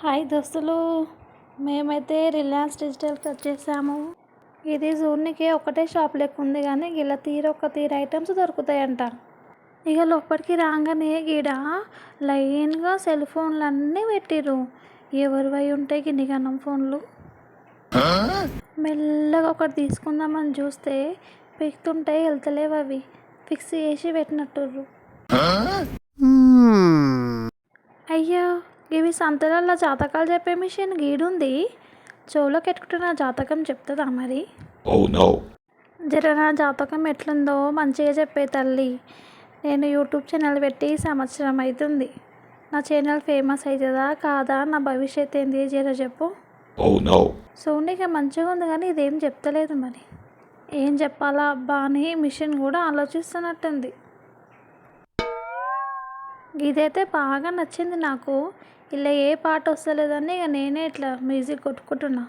Hi దోస్తులు మేమైతే Reliance డిజిటల్కి వచ్చేసాము. ఇది జూన్కి ఒకటే షాప్ లెక్క ఉంది కానీ ఇలా తీర ఒక తీర ఐటమ్స్ దొరుకుతాయంట. ఇక లోపలికి రాగానే గీడ లైన్గా సెల్ ఫోన్లు అన్నీ పెట్టిర్రు. ఎవరు అయి ఉంటాయి గిన్నిగనం ఫోన్లు. మెల్లగా ఒకటి తీసుకుందామని చూస్తే పిక్తుంటే వెళ్తలేవు అవి. ఫిక్స్ చేసి పెట్టినట్టుర్రు. అయ్యో ఇవి సంతలలో జాతకాలు చెప్పే మిషన్ గీడుంది. చెవులో కెట్టుకుంటున్న జాతకం చెప్తుందా మరి? Oh. జర నా జాతకం ఎట్లుందో మంచిగా చెప్పే తల్లి. నేను యూట్యూబ్ ఛానల్ పెట్టి సంవత్సరం అవుతుంది నా ఛానల్ ఫేమస్ అవుతుందా కాదా? నా భవిష్యత్ ఏంది? జర చెప్పు. Oh. సౌండ్ మంచిగా ఉంది కానీ ఇదేం చెప్తలేదు మరి. ఏం చెప్పాలా? అబ్బా అని మిషన్ కూడా ఆలోచిస్తున్నట్టుంది. ఇదైతే బాగా నచ్చింది నాకు. ఇలా ఏ పాట వస్తలేదని ఇక నేనే ఇట్లా మ్యూజిక్ కొట్టుకుంటున్నా.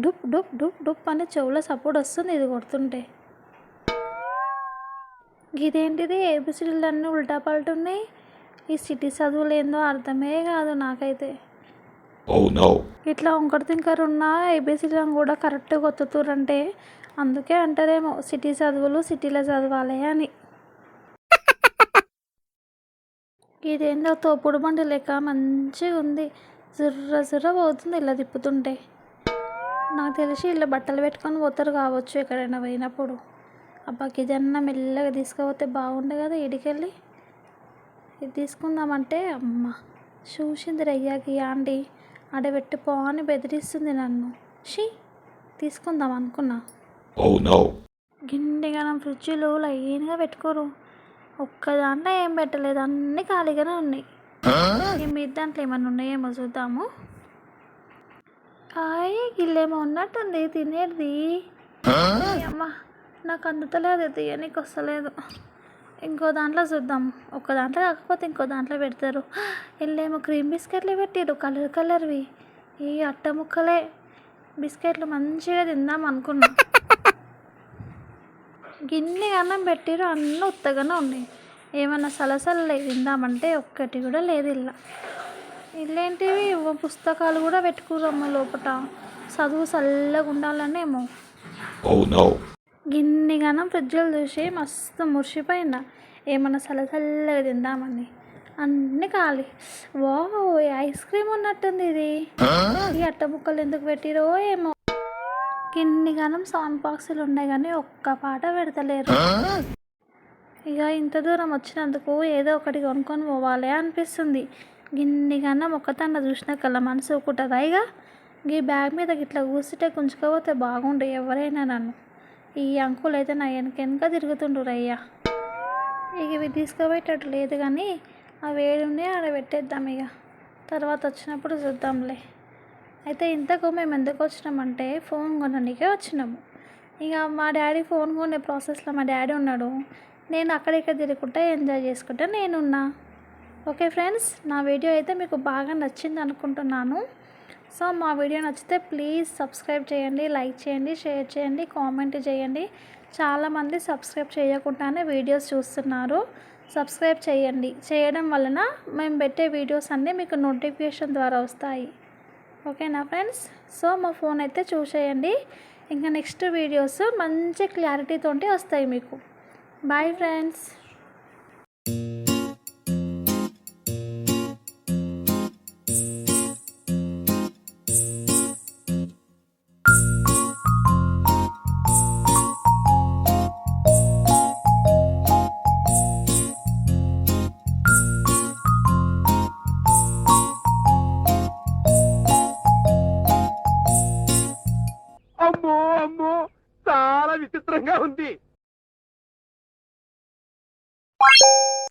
డుప్ డుప్ డుప్ డుప్ అని చెవులో సపోర్ట్ వస్తుంది ఇది కొడుతుంటే. ఇదేంటిది? ఏబిసిడీలు అన్నీ ఉల్టా పల్టున్నాయి ఈ సిటీ చదువులు ఏందో అర్థమే కాదు నాకైతే. ఇట్లా ఒకటి తింకర్ ఉన్న ఏబిసిడీలను కూడా కరెక్ట్గా ఒత్తుతురంటే అందుకే అంటారేమో సిటీ చదువులు సిటీలో చదవాలి అని. ఇదేందో తోపుడు బండి లెక్క మంచిగా ఉంది. జుర్ర జుర్ర పోతుంది ఇలా తిప్పుతుంటే. నాకు తెలిసి ఇలా బట్టలు పెట్టుకొని పోతారు కావచ్చు ఎక్కడైనా పోయినప్పుడు. అబ్బా ఇదన్నా మెల్లగా తీసుకుపోతే బాగుండే కదా ఇడికెళ్ళి. ఇది తీసుకుందామంటే అమ్మ చూసింది రయ్యాకి ఆంటీ. ఆడబెట్టి పో అని బెదిరిస్తుంది నన్ను. షీ తీసుకుందాం అనుకున్నా. Oh no. గిండిగనం ఫ్రిడ్జ్లు లైన్గా పెట్టుకోరు. ఒక్క దాంట్లో ఏం పెట్టలేదు. అన్నీ ఖాళీగానే ఉన్నాయి. మీద దాంట్లో ఏమన్నా ఉన్నాయేమో చూద్దాము. హాయ్ గిల్లేమో ఉన్నట్టుంది. తినేది. అమ్మ నాకు అందుతలేదు. తీయనీకి వస్తలేదు. ఇంకో దాంట్లో చూద్దాం. ఒక్క దాంట్లో కాకపోతే ఇంకో దాంట్లో పెడతారు. వీళ్ళేమో క్రీమ్ బిస్కెట్లు పెట్టిరు కలర్ కలర్వి. ఈ అట్ట ముక్కలే. బిస్కెట్లు మంచిగా తిందాం అనుకున్నా. గిన్నె అన్నం పెట్టిరు అన్నీ ఉత్తగానే ఉన్నాయి. ఏమన్నా సలసలలే తిందామంటే ఒక్కటి కూడా లేదు ఇలా ఇల్లేంటివి పుస్తకాలు కూడా పెట్టుకురమ్మ లోపట. చదువు చల్లగా ఉండాలనేమో. Oh no. గిన్ని గనం ఫ్రిడ్జ్లు చూసి మస్తు మురిసిపోయిన. ఏమన్నా చల్లచల్లగా తిందామని. అన్నీ ఖాళీ వా ఐస్ క్రీమ్ ఉన్నట్టుంది ఇది. ఈ అట్ట ముక్కలు ఎందుకు పెట్టిరో ఏమో. గిన్ని గనం సౌండ్ బాక్సులు ఉన్నాయి కానీ ఒక్క పాట పెడతలేరు. ఇక ఇంత దూరం వచ్చినందుకు ఏదో ఒకటి కొనుక్కొని పోవాలి అనిపిస్తుంది. గిన్ని మొక్కతండ చూసిన కల్లా మనసు ఒక్కుంటుందా ఇక ఈ బ్యాగ్ మీద ఇట్లా కూర్చుంటే గుంజుకపోతే బాగుండు ఎవరైనా నన్ను. ఈ అంకులు అయితే నా వెనక వెనక తిరుగుతుండ్రు అయ్యా ఇక ఇవి తీసుకుపోయేటట్టు లేదు కానీ ఆ వేడిని ఆడ పెట్టేద్దాం ఇక తర్వాత వచ్చినప్పుడు చూద్దాంలే. అయితే ఇంతకు మేము ఎందుకు వచ్చినామంటే ఫోన్ కొనడానికే వచ్చినాము. ఇక మా డాడీ ఫోన్ కొనే ప్రాసెస్లో మా డాడీ ఉన్నాడు. నేను అక్కడిక్కడ తిరుగుకుంటా ఎంజాయ్ చేసుకుంటా నేనున్నా. ఓకే ఫ్రెండ్స్ నా వీడియో అయితే మీకు బాగా నచ్చింది అనుకుంటున్నాను. సో మా వీడియో నచ్చితే ప్లీజ్ సబ్స్క్రైబ్ చేయండి లైక్ చేయండి షేర్ చేయండి కామెంట్ చేయండి. చాలామంది సబ్స్క్రైబ్ చేయకుండానే వీడియోస్ చూస్తున్నారు. సబ్స్క్రైబ్ చేయండి. చేయడం వలన మేము పెట్టే వీడియోస్ అన్నీ మీకు నోటిఫికేషన్ ద్వారా వస్తాయి. ఓకేనా ఫ్రెండ్స్? సో మా ఫోన్ అయితే చూసేయండి. ఇంకా నెక్స్ట్ వీడియోస్ మంచి క్లారిటీతో వస్తాయి మీకు. బాయ్ ఫ్రెండ్స్ అమ్మో అమ్మో చాలా విచిత్రంగా ఉంది. Bye.